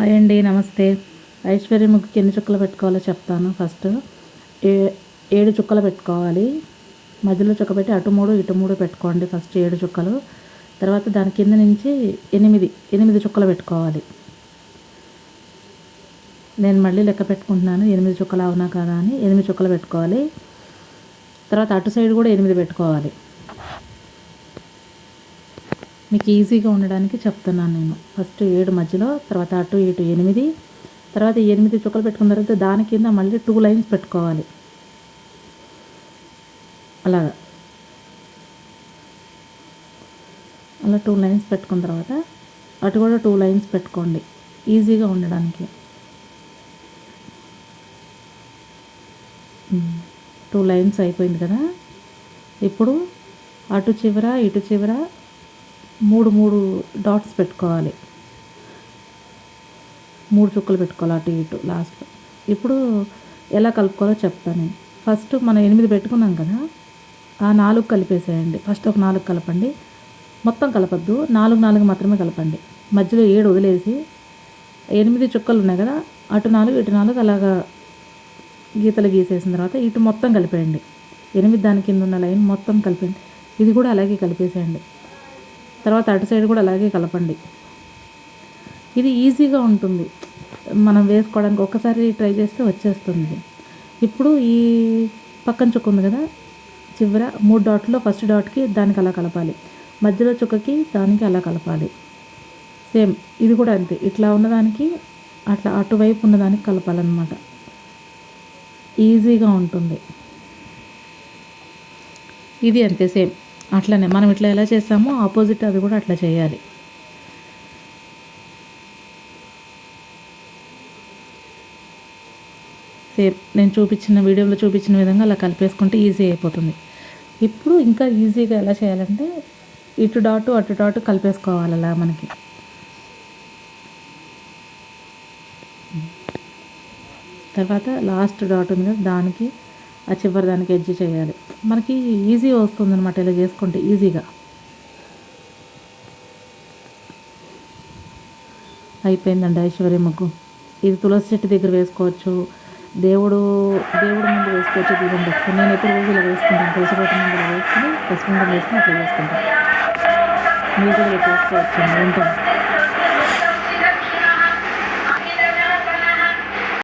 Hi అండి నమస్తే. ఐశ్వర్య ముగ్గుకి ఎన్ని చుక్కలు పెట్టుకోవాలో చెప్తాను. ఫస్ట్ ఏ ఏడు చుక్కలు పెట్టుకోవాలి. మధ్యలో చుక్క పెట్టి అటు మూడు ఇటు మూడు పెట్టుకోండి ఫస్ట్ ఏడు చుక్కలు. తర్వాత దాని కింద నుంచి ఎనిమిది ఎనిమిది చుక్కలు పెట్టుకోవాలి. నేను మళ్ళీ లెక్క పెట్టుకుంటున్నాను ఎనిమిది చుక్కలు అవునా కదా అని. ఎనిమిది చుక్కలు పెట్టుకోవాలి. తర్వాత అటు సైడ్ కూడా ఎనిమిది పెట్టుకోవాలి. మీకు ఈజీగా ఉండడానికి చెప్తున్నాను నేను. ఫస్ట్ ఏడు మధ్యలో తర్వాత అటు ఇటు ఎనిమిది తర్వాత ఎనిమిది చుక్కలు పెట్టుకున్న తర్వాత దాని కింద మళ్ళీ టూ లైన్స్ పెట్టుకోవాలి. అలాగా. అలా టూ లైన్స్ పెట్టుకున్న తర్వాత అటు కూడా టూ లైన్స్ పెట్టుకోండి. ఈజీగా ఉండడానికి. Hmm. టూ లైన్స్ అయిపోయింది కదా. ఇప్పుడు అటు చివర ఇటు చివర మూడు మూడు డాట్స్ పెట్టుకోవాలి. మూడు చుక్కలు పెట్టుకోవాలి అటు ఇటు లాస్ట్లో ఇప్పుడు ఎలా కలుపుకోవాలో చెప్తాను ఫస్ట్ మనం ఎనిమిది పెట్టుకున్నాం కదా ఆ నాలుగు కలిపేసేయండి. ఫస్ట్ ఒక నాలుగు కలపండి. మొత్తం కలపద్దు. నాలుగు నాలుగు మాత్రమే కలపండి. మధ్యలో ఏడు వదిలేసి ఎనిమిది చుక్కలు ఉన్నాయి కదా అటు నాలుగు ఇటు నాలుగు అలాగా గీతలు గీసేసిన తర్వాత ఇటు మొత్తం కలిపేయండి. ఎనిమిది దాని కింద ఉన్న లైన్ మొత్తం కలిపేయండి. ఇది కూడా అలాగే కలిపేసేయండి. తర్వాత అటు సైడ్ కూడా అలాగే కలపండి. ఇది ఈజీగా ఉంటుంది. మనం వేసుకోవడానికి ఒక్కసారి ట్రై చేస్తే వచ్చేస్తుంది. ఇప్పుడు ఈ పక్కన చుక్క ఉంది కదా చివర మూడు డాట్లో ఫస్ట్ డాట్కి దానికి అలా కలపాలి. మధ్యలో చుక్కకి దానికి అలా కలపాలి. సేమ్ ఇది కూడా అంతే. ఇట్లా ఉన్నదానికి అట్లా అటువైపు ఉన్నదానికి కలపాలన్నమాట. ఈజీగా ఉంటుంది. ఇది అంతే సేమ్. అట్లనే మనం ఇట్లా ఎలా చేస్తామో ఆపోజిట్ అది కూడా అట్లా చేయాలి. సేమ్ నేను చూపించిన వీడియోలో చూపించిన విధంగా అలా కలిపేసుకుంటే ఈజీ అయిపోతుంది. ఇప్పుడు ఇంకా ఈజీగా ఎలా చేయాలంటే ఇటు డాటు అటు డాటు కలిపేసుకోవాలి అలా మనకి. తర్వాత లాస్ట్ డాట్ ఉంది కదా దానికి ఆ చివరి దానికి ఎడ్జ్ చేయాలి. మనకి ఈజీ వస్తుంది అనమాట ఇలా చేసుకుంటే ఈజీగా. అయిపోయిందండి ఐశ్వర్య ముగ్గు. ఇది తులసి చెట్టు దగ్గర వేసుకోవచ్చు. దేవుడు దేవుడు ముందు వేసుకోవచ్చు దీపం పెట్టుకుని నేను ఎప్పుడు రోజు ఇలా వేసుకుంటాను. తులసి కోట ముందు ఇలా వేసుకుని పసుపు ముందు వేసుకుని అట్లా వేసుకుంటాను మీరు కూడా ఇలా చేసుకోవచ్చు ఉంటాను.